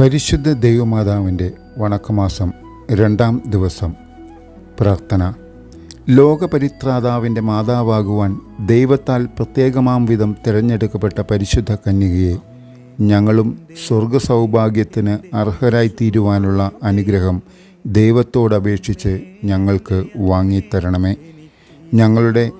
പരിശുദ്ധ ദൈവമാതാവിന്റെ വണക്കമാസം രണ്ടാം ദിവസം. പ്രാർത്ഥന. ലോകപരിത്രാതാവിന്റെ മാതാവാകുവാൻ ദൈവത്താൽ പ്രത്യേകമാം വിധം തിരഞ്ഞെടുക്കപ്പെട്ട പരിശുദ്ധ കന്യകയെ ഞങ്ങളും സ്വർഗസൗഭാഗ്യത്തിന് അർഹരായിത്തീരുവാനുള്ള അനുഗ്രഹം ദൈവത്തോടപേക്ഷിച്ച് ഞങ്ങൾക്ക് വാങ്ങിത്തരണമേ. ഞങ്ങളുടെ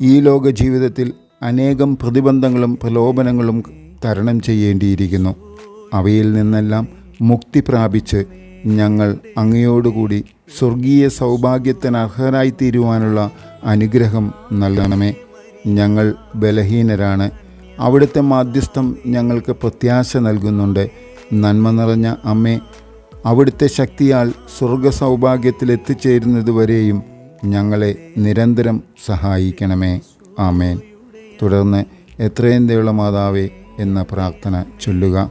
ഈ ലോക ജീവിതത്തിൽ അനേകം പ്രതിബന്ധങ്ങളും പ്രലോഭനങ്ങളും തരണം ചെയ്യേണ്ടിയിരിക്കുന്നു. അവയിൽ നിന്നെല്ലാം മുക്തി പ്രാപിച്ച് ഞങ്ങൾ അങ്ങയോടുകൂടി സ്വർഗീയ സൗഭാഗ്യത്തിന് അർഹരായിത്തീരുവാനുള്ള അനുഗ്രഹം നൽകണമേ. ഞങ്ങൾ ബലഹീനരാണ്. അവിടുത്തെ മാധ്യസ്ഥം ഞങ്ങൾക്ക് പ്രത്യാശ നൽകുന്നുണ്ട്. നന്മ നിറഞ്ഞ അമ്മേ അവിടുത്തെ ശക്തിയാൽ സ്വർഗ സൗഭാഗ്യത്തിൽ എത്തിച്ചേരുന്നതുവരെയും ഞങ്ങളെ നിരന്തരം സഹായിക്കണമേ. ആമേൻ. തുടർന്ന് എത്രയും ദയുള്ള മാതാവേ എന്ന പ്രാർത്ഥന ചൊല്ലുക.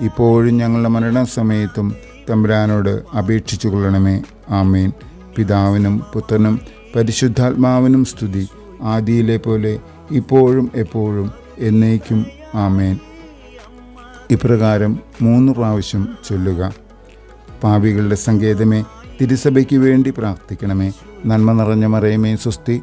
ഇപ്പോഴും ഞങ്ങളുടെ മരണസമയത്തും തമ്പുരാനോട് അപേക്ഷിച്ചു കൊള്ളണമേ ആമേൻ. പിതാവിനും പുത്രനും പരിശുദ്ധാത്മാവിനും സ്തുതി. ആദിയിലെ പോലെ ഇപ്പോഴും എപ്പോഴും എന്നേക്കും ആമേൻ. ഇപ്രകാരം മൂന്ന് പ്രാവശ്യം ചൊല്ലുക. പാപികളുടെ സങ്കേതമേ തിരുസഭയ്ക്ക് വേണ്ടി പ്രാർത്ഥിക്കണമേ. നന്മ നിറഞ്ഞ മറയമേ സുസ്തി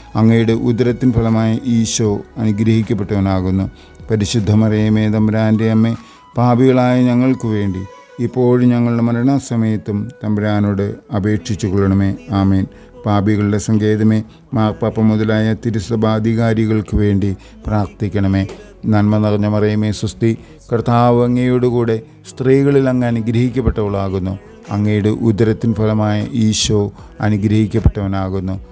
അങ്ങയുടെ ഉദരത്തിൻ ഫലമായി ഈശോ അനുഗ്രഹിക്കപ്പെട്ടവനാകുന്നു. പരിശുദ്ധമറിയമേ തമ്പുരാന്റെ അമ്മ പാപികളായ ഞങ്ങൾക്ക് വേണ്ടി ഇപ്പോഴും ഞങ്ങളുടെ മരണസമയത്തും തമ്പുരാനോട് അപേക്ഷിച്ചു കൊള്ളണമേ. ആമേൻ. പാപികളുടെ സങ്കേതമേ മാർപ്പാപ്പ മുതലായ തിരുസഭാധികാരികൾക്ക് വേണ്ടി പ്രാർത്ഥിക്കണമേ. നന്മ നിറഞ്ഞ മറയമേ സുസ്തി കർത്താവ് അങ്ങയോടുകൂടെ സ്ത്രീകളിൽ അങ്ങ് അനുഗ്രഹിക്കപ്പെട്ടവളാകുന്നു. അങ്ങയുടെ ഉദരത്തിൻ ഫലമായ ഈശോ അനുഗ്രഹിക്കപ്പെട്ടവനാകുന്നു.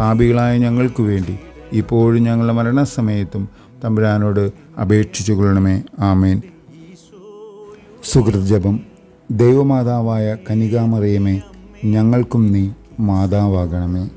പാപികളായ ഞങ്ങൾക്ക് വേണ്ടി ഇപ്പോഴും ഞങ്ങളുടെ മരണസമയത്തും തമ്പുരാനോട് അപേക്ഷിച്ചു കൊള്ളണമേ. ആമേൻ. സുഹൃത് ജപം. ദൈവമാതാവായ കനികാമറിയമേ ഞങ്ങൾക്കും നീ മാതാവാകണമേ.